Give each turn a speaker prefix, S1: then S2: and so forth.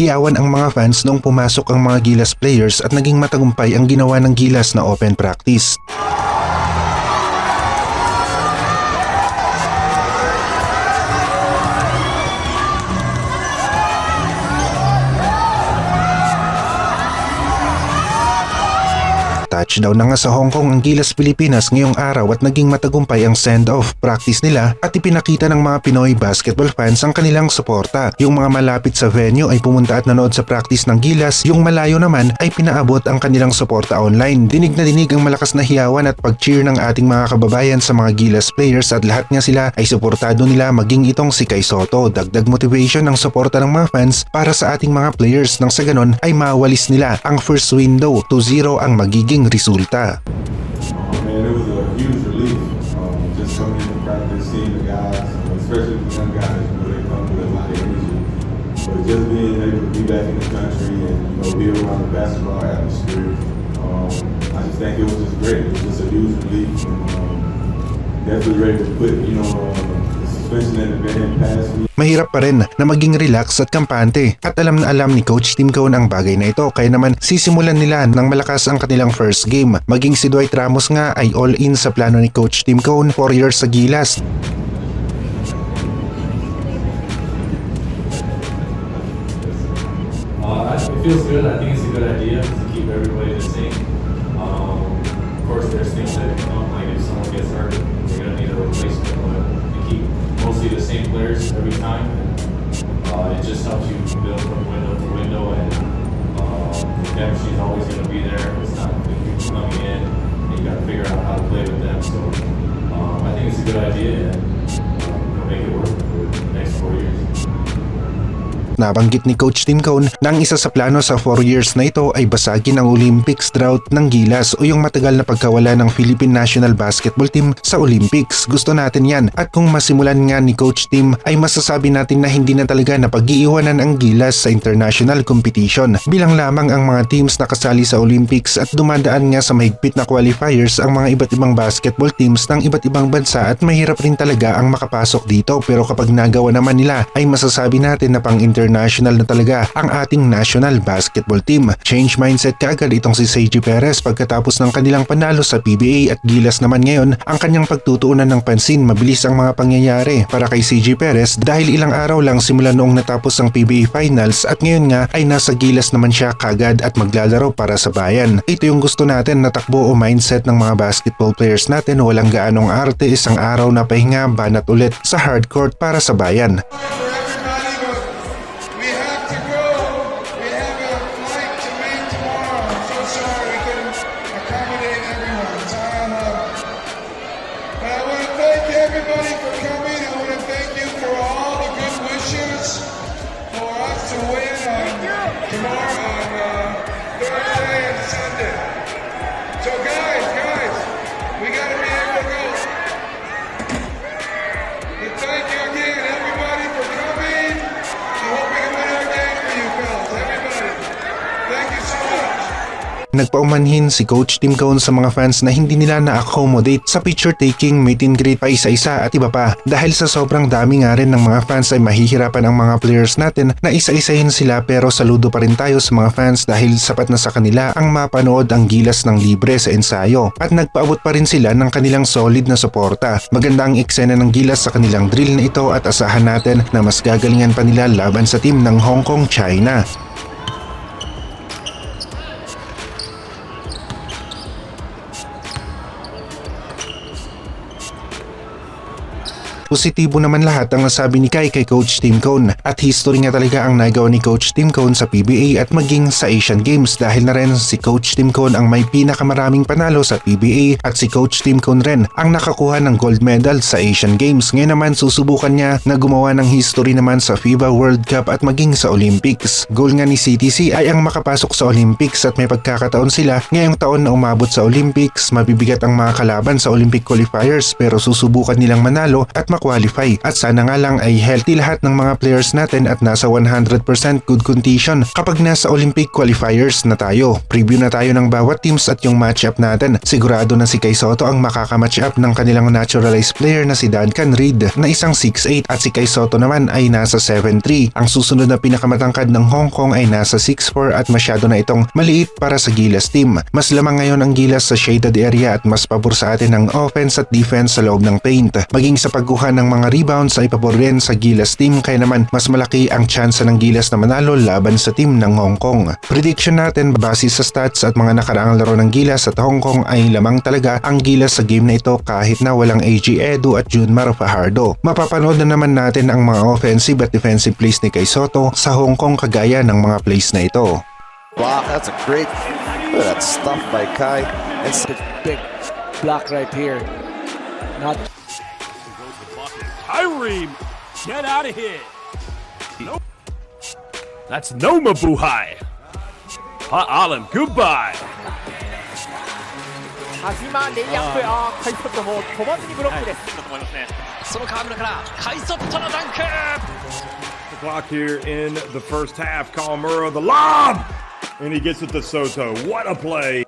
S1: hiyawan ang mga fans noong pumasok ang mga Gilas players at naging matagumpay ang ginawa ng Gilas na open practice. Touchdown na nga sa Hong Kong ang Gilas Pilipinas ngayong araw at naging matagumpay ang send-off practice nila at ipinakita ng mga Pinoy basketball fans ang kanilang suporta. Yung mga malapit sa venue ay pumunta at nanood sa practice ng Gilas, yung malayo naman ay pinaabot ang kanilang suporta online. Dinig na dinig ang malakas na hiyawan at pag-cheer ng ating mga kababayan sa mga Gilas players at lahat nga sila ay suportado nila maging itong si Kai Soto. Dagdag motivation ng suporta ng mga fans para sa ating mga players nang sa ganon ay mawalis nila ang first window to zero ang magiging resulta.
S2: But just being able to be back in the country and you know be around the basketball atmosphere, um, I just think it was just great. It was just a huge relief. Um, definitely ready to put you know uh,
S1: Mahirap pa rin na maging relax at kampante at alam na alam ni Coach Tim Cone ang bagay na ito kaya naman sisimulan nila ng malakas ang kanilang first game. Maging si Dwight Ramos nga ay all in sa plano ni Coach Tim Cone 4 years sa Gilas.
S3: Uh, it feels good. I think it's a good idea to keep everybody the same. Um, of course, there's things that come, like if someone gets hurt, they're gonna need a replacement. But to keep mostly the same players every time, uh, it just helps you build from window to window, and uh, the chemistry is always gonna be there. It's not new people coming in, and you gotta figure out how to play with them. So um, I think it's a good idea, and uh, we'll make it work for the next four years.
S1: Nabanggit ni Coach Tim Cone na ang isa sa plano sa 4 years na ito ay basagin ang Olympics drought ng Gilas o yung matagal na pagkawala ng Philippine National Basketball Team sa Olympics. Gusto natin yan at kung masimulan nga ni Coach Tim ay masasabi natin na hindi na talaga na pag-iiwanan ang Gilas sa international competition. Bilang lamang ang mga teams na kasali sa Olympics at dumadaan nga sa mahigpit na qualifiers ang mga iba't ibang basketball teams ng iba't ibang bansa at mahirap rin talaga ang makapasok dito pero kapag nagawa naman nila ay masasabi natin na pang international na talaga ang ating national basketball team. Change mindset kaagad itong si Seiji Perez pagkatapos ng kanilang panalo sa PBA at Gilas naman ngayon ang kanyang pagtutuunan ng pansin mabilis ang mga pangyayari para kay Seiji Perez dahil ilang araw lang simula noong natapos ang PBA Finals at ngayon nga ay nasa Gilas naman siya kagad at maglalaro para sa bayan. Ito yung gusto natin na takbo o mindset ng mga basketball players natin walang gaanong arte isang araw na pahinga banat ulit sa hardcourt para sa bayan.
S4: Tomorrow on Thursday and Sunday. So guys,
S1: Nagpaumanhin si Coach Tim Cone sa mga fans na hindi nila na-accommodate sa picture taking, meet and greet pa isa-isa at iba pa. Dahil sa sobrang dami nga rin ng mga fans ay mahihirapan ang mga players natin na isa-isahin sila pero saludo pa rin tayo sa mga fans dahil sapat na sa kanila ang mapanood ang gilas ng libre sa ensayo at nagpaabot pa rin sila ng kanilang solid na suporta. Maganda ang eksena ng gilas sa kanilang drill na ito at asahan natin na mas gagalingan pa nila laban sa team ng Hong Kong, China. Positibo naman lahat ang nasabi ni Kai kay Coach Tim Cone at history nga talaga ang nagawa ni Coach Tim Cone sa PBA at maging sa Asian Games dahil na rin si Coach Tim Cone ang may pinakamaraming panalo sa PBA at si Coach Tim Cone rin ang nakakuha ng gold medal sa Asian Games. Ngayon naman susubukan niya na gumawa ng history naman sa FIBA World Cup at maging sa Olympics. Goal nga ni CTC ay ang makapasok sa Olympics at may pagkakataon sila ngayong taon na umabot sa Olympics. Mabibigat ang mga kalaban sa Olympic qualifiers pero susubukan nilang manalo at makakwalify. At sana nga lang ay healthy lahat ng mga players natin at nasa 100% good condition kapag nasa Olympic qualifiers na tayo. Preview na tayo ng bawat teams at yung matchup natin. Sigurado na si Kai Soto ang makakamatch up ng kanilang naturalized player na si Duncan Reed na isang 6'8 at si Kai Soto naman ay nasa 7'3. Ang susunod na pinakamatangkad ng Hong Kong ay nasa 6'4 at masyado na itong maliit para sa Gilas team. Mas lamang ngayon ang Gilas sa shaded area at mas pabor sa atin ang offense at defense sa loob ng paint. Maging sa ng mga rebounds ay pabor sa Gilas team kaya naman mas malaki ang tsansa ng Gilas na manalo laban sa team ng Hong Kong. Prediction natin base sa stats at mga nakaraang laro ng Gilas at Hong Kong ay lamang talaga ang Gilas sa game na ito kahit na walang AG Edu at Junmar Fajardo. Mapapanood na naman natin ang mga offensive at defensive plays ni Kai Soto sa Hong Kong kagaya ng mga plays na ito.
S5: block. That's a great. Look at that stuff by Kai. And s-
S6: big block right here. Not
S7: Skyrim. Get out of here. Nope. That's no Mabuhai. Hot Alam, goodbye.
S6: 하지만 레이 양도야 카이섭도 뭐
S8: 도마준이 그렇고 됐어. The
S9: clock here in the first half. Kalmura, the lob, and he gets it to Soto. What a play!